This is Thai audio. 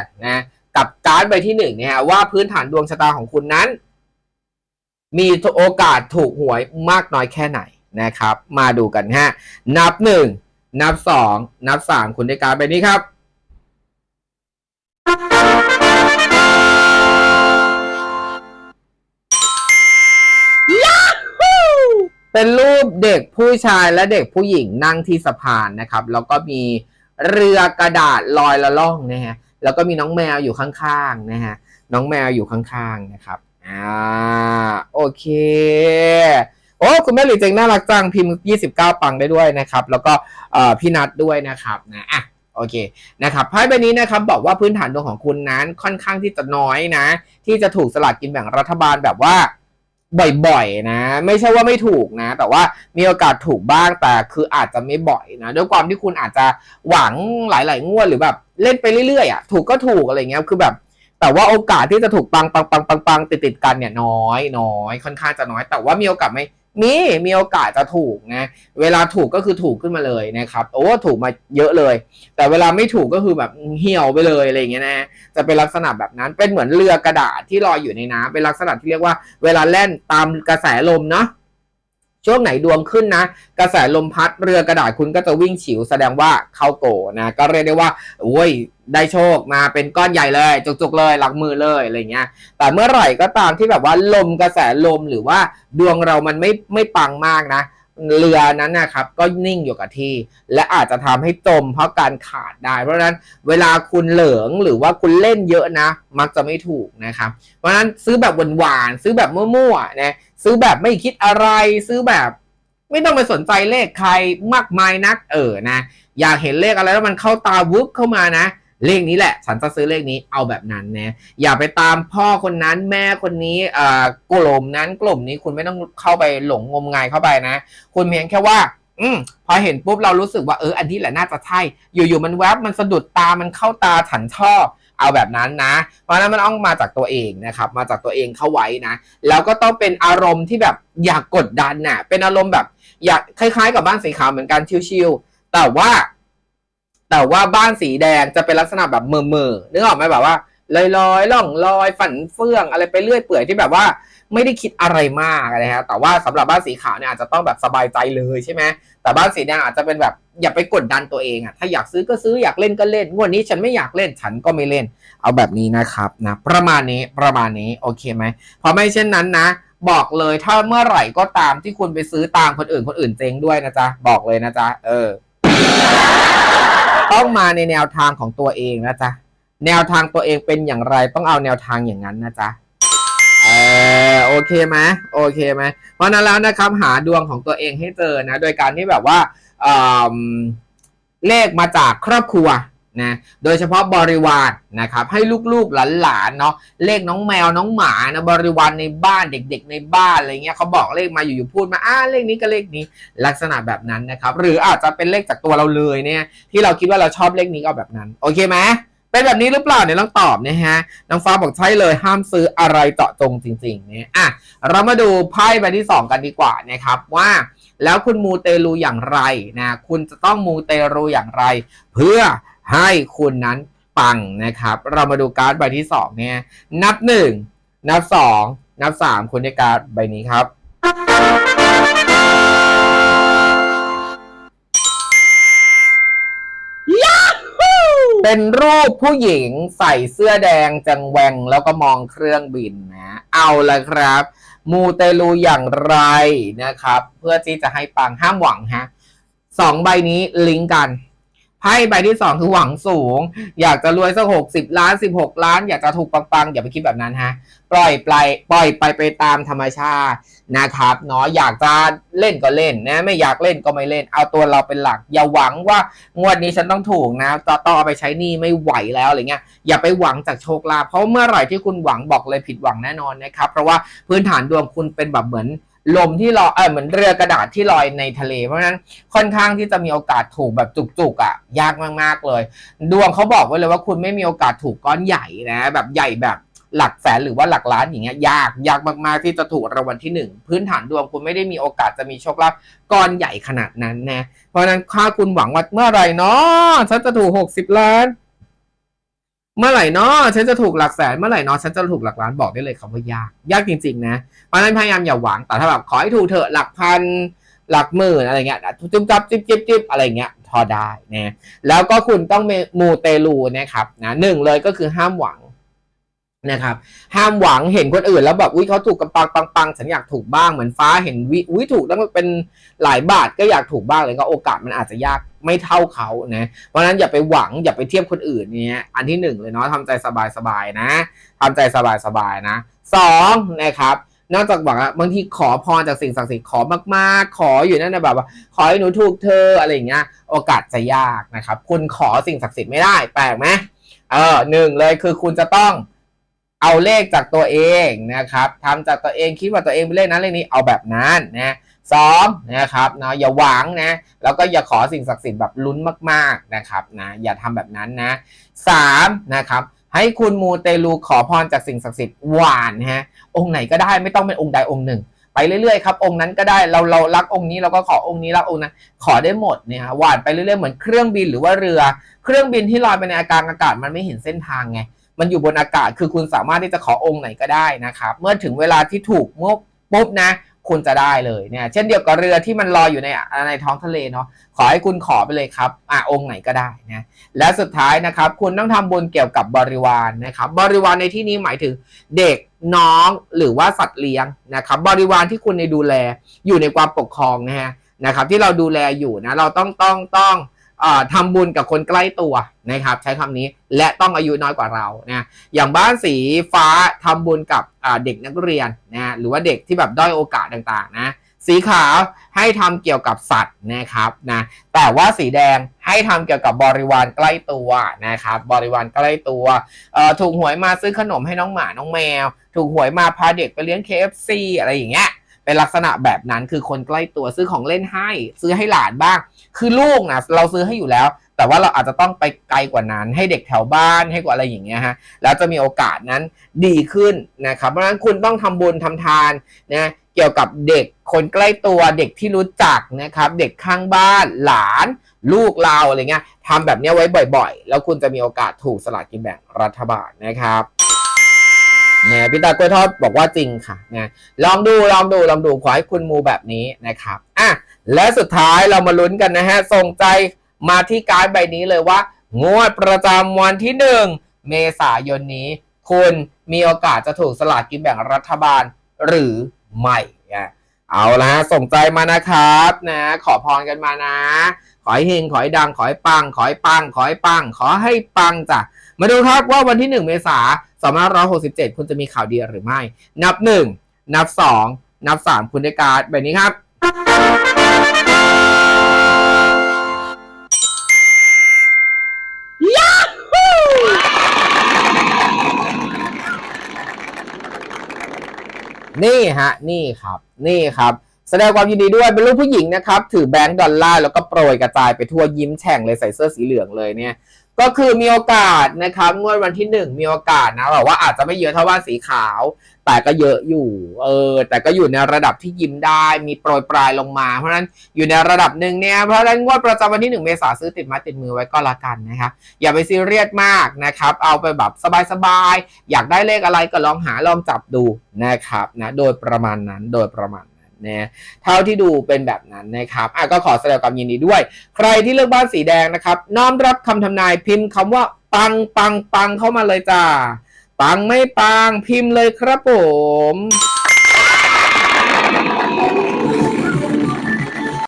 กนะกับการ์ดใบที่หนึ่งเนี่ยฮะว่าพื้นฐานดวงชะตาของคุณนั้น มีโอกาสถูกหวยมากน้อยแค่ไหนนะครับ มาดูกันฮะนับหนึ่งนับสองนับสามคุณได้การ์ดใบนี้ครับเป็นรูปเด็กผู้ชายและเด็กผู้หญิงนั่งที่สะพานนะครับ แล้วก็มีเรือกระดาษลอยละล่องนะฮะ แล้วก็มีน้องแมวอยู่ข้างๆนะฮะน้องแมวอยู่ข้างๆนะครับอ่าโอเคโอ้คุณแม่หลีเจงน่ารักจังพิมพ์ 29 ปังได้ด้วยนะครับ แล้วก็พี่นัดด้วยนะครับนะอะโอเคนะครับไพ่ใบนี้นะครับบอกว่าพื้นฐานดวงของคุณนั้นค่อนข้างที่จะน้อยนะ ที่จะถูกสลากกินแบ่งรัฐบาลแบบว่าบ่อยๆนะ ไม่ใช่ว่าไม่ถูกนะ แต่ว่ามีโอกาสถูกบ้างแต่คืออาจจะไม่บ่อยนะด้วยความที่คุณอาจจะหวังหลาย ๆ งวดหรือแบบ เล่นไปเรื่อยๆอะถูกก็ถูกอะไรเงี้ยคือแบบ แต่ว่าโอกาสที่จะถูกปังปังปังปังปังติดติดกันเนี่ยน้อยน้อยค่อนข้างจะน้อย แต่ว่ามีโอกาสไหมมีมีโอกาสจะถูกนะเวลาถูกก็คือถูกขึ้นมาเลยนะครับโอ้ถูกมาเยอะเลย แต่เวลาไม่ถูกก็คือแบบเหี่ยวไปเลยอะไรอย่างเงี้ยนะจะเป็นลักษณะแบบนั้นเป็นเหมือนเรือกระดาษที่ลอยอยู่ในน้ำเป็นลักษณะที่เรียกว่า เวลาแล่นตามกระแสลมเนาะ ช่วงไหนดวงขึ้นนะ กระแสลมพัดเรือกระดาษคุณก็จะวิ่งฉิวแสดงว่าเข้าโกนะก็เรียกได้ว่าโอ้ยได้โชคมาเป็นก้อนใหญ่เลยจุกๆเลยหลักมือเลยอะไรเงี้ยแต่เมื่อไหร่ก็ตามที่แบบว่าลมกระแสลมหรือว่าดวงเรามันไม่ไม่ปังมากนะ เรือนั้นนะครับก็นิ่งอยู่กับที่ และอาจจะทำให้จมเพราะการขาดได้ เพราะฉะนั้นเวลาคุณเหลิงหรือว่าคุณเล่นเยอะนะ มักจะไม่ถูกนะครับ เพราะฉะนั้นซื้อแบบหวานๆซื้อแบบมั่วๆนะซื้อแบบไม่คิดอะไรซื้อแบบไม่ต้องไปสนใจเลขใครมากมายนักเออนะ อยากเห็นเลขอะไรแล้วมันเข้าตาวุบเข้ามานะ เลขนี้แหละ ฉันจะซื้อเลขนี้เอาแบบนั้นนะอย่าไปตามพ่อคนนั้นแม่คนนี้อ่อกลุ่มนั้นกลุ่มนี้คุณไม่ต้องเข้าไปหลงงมงายเข้าไปนะ คุณเพียงแค่ว่า อืมพอเห็นปุ๊บเรารู้สึกว่าเอออันนี้แหละน่าจะใช่ อยู่ๆมันแวบมันสะดุดตามันเข้าตาฉันชอบเอาแบบนั้นนะ เพราะนั้นมันต้องมาจากตัวเองนะครับ มาจากตัวเองเข้าไว้นะ แล้วก็ต้องเป็นอารมณ์ที่แบบอยากกดดันน่ะ เป็นอารมณ์แบบอยากคล้ายๆ กับบ้านสีขาวเหมือนกันชิวๆแต่ว่า แต่ว่าบ้านสีแดงจะเป็นลักษณะแบบเมื่อเมื่อนึกออกไหมแบบว่าลอยลอยๆล่องลอยฝันเฟื่องอะไรไปเรื่อยเปื่อยที่แบบว่าไม่ได้คิดอะไรมากนะฮะแต่ว่าสำหรับบ้านสีขาวเนี่ยอาจจะต้องแบบสบายใจเลยใช่ไหมแต่บ้านสีแดงอาจจะเป็นแบบอย่าไปกดดันตัวเองอะถ้าอยากซื้อก็ซื้ออยากเล่นก็เล่นงวดนี้ฉันไม่อยากเล่นฉันก็ไม่เล่น เอาแบบนี้นะครับนะประมาณนี้ประมาณนี้โอเคไหมเพราะไม่เช่นนั้นนะ บอกเลยถ้าเมื่อไหร่ก็ตามที่คุณไปซื้อตามคนอื่นคนอื่นเจ๊งด้วยนะจ๊ะบอกเลยนะจ๊ะเออ ต้องมาในแนวทางของตัวเองนะจ๊ะ แนวทางตัวเองเป็นอย่างไรต้องเอาแนวทางอย่างนั้นนะจ๊ะเออโอเคไหมโอเคไหมเพราะนั้นแล้วนะครับหาดวงของตัวเองให้เจอนะ โดยการที่แบบว่าเเลขมาจากครอบครัว นะโดยเฉพาะบริวารนะครับให้ลูกๆหลานๆเนาะเลขน้องแมวน้องหมานะบริวารในบ้านเด็ก ๆ ในบ้านอะไรเงี้ยเขาบอกเลขมาอยู่ๆพูดมาอ้าเลขนี้ก็เลขนี้ลักษณะแบบนั้นนะครับหรืออาจจะเป็นเลขจากตัวเราเลยเนี่ยที่เราคิดว่าเราชอบเลขนี้ก็แบบนั้นโอเคไหมเป็นแบบนี้หรือเปล่าเนี่ยลองตอบนะฮะน้องฟ้าบอกใช่เลยห้ามซื้ออะไรเจาะจงจริงๆเนี่ยอะเรามาดูไพ่ใบที่ 2 กันดีกว่านะครับว่าแล้วคุณมูเตลูอย่างไรนะคุณจะต้องมูเตลูอย่างไร เพื่อ ให้คุณนั้นปังนะครับ เรามาดูการ์ดใบที่สองเนี่ยนับหนึ่งนับสองนับสามคุณได้การ์ดใบนี้ครับเป็นรูปผู้หญิงใส่เสื้อแดงจังแวงแล้วก็มองเครื่องบินนะ เอาละครับ มูเตลูอย่างไรนะครับ เพื่อที่จะให้ปังห้ามหวังฮะสองใบนี้ลิงก์กัน ไพ่ใบที่สองคือหวังสูง อยากจะรวยสักหกสิบล้านสิบหกล้าน อยากจะถูกปังๆ อย่าไปคิดแบบนั้นฮะ ปล่อยไปปล่อยไปไปตามธรรมชาตินะครับเนาะอยากจะเล่นก็เล่นนะไม่อยากเล่นก็ไม่เล่น เอาตัวเราเป็นหลัก อย่าหวังว่างวดนี้ฉันต้องถูกนะจะต้องเอาไปใช้หนี้ไม่ไหวแล้วอะไรเงี้ยอย่าไปหวังจากโชคลาภเพราะเมื่อไหร่ที่คุณหวังบอกเลยผิดหวังแน่นอนนะครับเพราะว่าพื้นฐานดวงคุณเป็นแบบเหมือน ลมที่ลอยเออเหมือนเรือกระดาษที่ลอยในทะเล เพราะฉะนั้นค่อนข้างที่จะมีโอกาสถูกแบบจุกๆอะ ยากมากๆเลย ดวงเขาบอกไว้เลยว่าคุณไม่มีโอกาสถูกก้อนใหญ่นะ แบบใหญ่แบบหลักแสนหรือว่าหลักล้านอย่างเงี้ยยากยากมากๆที่จะถูกรางวัลที่หนึ่งพื้นฐานดวงคุณไม่ได้มีโอกาสจะมีโชคลาภก้อนใหญ่ขนาดนั้นนะเพราะฉะนั้นถ้าคุณหวังว่าเมื่อไหร่เนาะฉันจะถูกหกสิบล้าน เมื่อไหร่เนาะฉันจะถูกหลักแสนเมื่อไหร่เนาะฉันจะถูกหลักล้านบอกได้เลยครับว่ายาก ยากจริง ๆ นะเพราะฉะนั้นพยายามอย่าหวังแต่ถ้าแบบขอให้ถูกเถอะหลักพันหลักหมื่นอะไรเงี้ยจุ๊บจับจิ๊บจิ๊บจิ๊บอะไรเงี้ยพอได้นะแล้วก็คุณต้องมูเตลูนะครับนะหนึ่งเลยก็คือห้ามหวังนะครับห้ามหวังเห็นคนอื่นแล้วแบบอุ้ยเขาถูกกันปังปังปังฉันอยากถูกบ้างเหมือนฟ้าเห็นวิอุ้ยถูกตั้งเป็นหลายบาทก็อยากถูกบ้างเลยก็โอกาสมันอาจจะยาก ไม่เท่าเขานะเพราะนั้นอย่าไปหวังอย่าไปเทียบคนอื่นเนี่ยอันที่หนึ่งเลยเนาะทำใจสบายๆนะทำใจสบายๆนะสองนะครับนอกจากบอกว่าบางทีขอพรจากสิ่งศักดิ์สิทธิ์ขอมากๆ ขออยู่นั่นนะแบบว่าขอให้หนูถูกเธออะไรอย่างเงี้ย โอกาสจะยากนะครับ คุณขอสิ่งศักดิ์สิทธิ์ไม่ได้ แปลกไหมเออหนึ่งเลยคือคุณจะต้องเอาเลขจากตัวเองนะครับทำจากตัวเองคิดว่าตัวเองเป็นเลขนั้นเลขนี้เอาแบบนั้นนะ สองนะครับเนาะอย่าหวังนะ แล้วก็อย่าขอสิ่งศักดิ์สิทธิ์แบบลุ้นมากๆนะครับนะอย่าทำแบบนั้นนะสามนะครับให้คุณมูเตลูขอพรจากสิ่งศักดิ์สิทธิ์หวานนะฮะองค์ไหนก็ได้ไม่ต้องเป็นองค์ใดองค์หนึ่ง ไปเรื่อยๆครับองค์นั้นก็ได้เราเรารักองค์นี้เราก็ขอองค์นี้รักองค์นั้นขอได้หมดเนี่ยฮะหวานไปเรื่อยๆเหมือนเครื่องบินหรือว่าเรือ เครื่องบินที่ลอยไปในอากาศอากาศมันไม่เห็นเส้นทางไงมันอยู่บนอากาศคือคุณสามารถที่จะขอองค์ไหนก็ได้นะครับเมื่อถึงเวลาที่ถูกมุกปุ๊บนะ คุณจะได้เลยเนี่ยเช่นเดียวกับเรือที่มันลอยอยู่ในในท้องทะเลเนาะขอให้คุณขอไปเลยครับอะองค์ไหนก็ได้นะและสุดท้ายนะครับ คุณต้องทำบุญเกี่ยวกับบริวารนะครับ บริวารในที่นี้หมายถึงเด็กน้องหรือว่าสัตว์เลี้ยงนะครับ บริวารที่คุณในดูแลอยู่ในความปกครองนะฮะนะครับ ที่เราดูแลอยู่นะเราต้องต้องต้องเอ่อ ทำบุญกับคนใกล้ตัวนะครับ ใช้คำนี้และต้องอายุน้อยกว่าเรานะอย่างบ้านสีฟ้าทำบุญกับเด็กนักเรียนนะหรือว่าเด็กที่แบบด้อยโอกาสต่างๆนะสีขาวให้ทำเกี่ยวกับสัตว์นะครับนะแต่ว่าสีแดงให้ทำเกี่ยวกับบริวารใกล้ตัวนะครับบริวารใกล้ตัวถูกหวยมาซื้อขนมให้น้องหมาน้องแมว ถูกหวยมาพาเด็กไปเลี้ยง KFC อะไรอย่างเงี้ย เป็นลักษณะแบบนั้นคือคนใกล้ตัวซื้อของเล่นให้ ซื้อให้หลานบ้าง คือลูกนะเราซื้อให้อยู่แล้ว แต่ว่าเราอาจจะต้องไปไกลกว่านั้น ให้เด็กแถวบ้านให้กว่าอะไรอย่างเงี้ยฮะแล้วจะมีโอกาสนั้นดีขึ้นนะครับเพราะฉะนั้นคุณต้องทำบุญทำทานนะเกี่ยวกับเด็กคนใกล้ตัวเด็กที่รู้จักนะครับ เด็กข้างบ้านหลานลูกเราอะไรเงี้ยทำแบบนี้ไว้บ่อยๆ แล้วคุณจะมีโอกาสถูกสลากกินแบ่งรัฐบาลนะครับ นี่ยพี่ตากล้วยทอดบอกว่าจริงค่ะนะลองดูลองดูลองดูขอให้คุณมูแบบนี้นะครับอะและสุดท้ายเรามาลุ้นกันนะฮะส่งใจมาที่การ์ดใบนี้เลยว่า งวดประจำวันที่หนึ่งเมษายนนี้ คุณมีโอกาสจะถูกสลากกินแบ่งรัฐบาลหรือไม่เอาละฮะส่งใจมานะครับนะ ขอพรกันมานะ ขอให้เฮงขอให้ดังขอให้ปัง ขอให้ปัง ขอให้ปัง ขอให้ปังจ้ะมาดูครับว่าวันที่1เมษายน 2567 คุณจะมีข่าวดีหรือไม่ นับ 1 นับ 2 นับ 3 คุณได้การ์ดแบบนี้ครับยาฮูนี่ฮะ นี่ครับ นี่ครับ แสดงความยินดีด้วยเป็นลูกผู้หญิงนะครับ ถือแบงก์ดอลลาร์แล้วก็โปรยกระจายไปทั่วยิ้มแฉ่งเลยใส่เสื้อสีเหลืองเลยเนี่ยก็คือมีโอกาสนะครับงวดวันที่หนึ่งมีโอกาสนะแบบว่าอาจจะไม่เยอะเท่าว่าสีขาว แต่ก็เยอะอยู่ เออ แต่ก็อยู่ในระดับที่ยิ้มได้ มีโปรยปลายลงมา เพราะฉะนั้นอยู่ในระดับหนึ่งเนี่ย เพราะฉะนั้นงวดประจำวันที่หนึ่งเมษาซื้อติดม้ติดมือไว้ก็แล้วกันนะครับอย่าไปซีเรียสมากนะครับ เอาไปแบบสบายๆอยากได้เลขอะไรก็ลองหาลองจับดูนะครับนะ โดยประมาณนั้นโดยประมาณ นะเท่าที่ดูเป็นแบบนั้นนะครับอะก็ขอแสดงความยินดีด้วย ใครที่เลือกบ้านสีแดงนะครับ น้อมรับคำทำนายพิมพ์คำว่าปังปังปังเข้ามาเลยจ้าปังไม่ปังพิมพ์เลยครับผม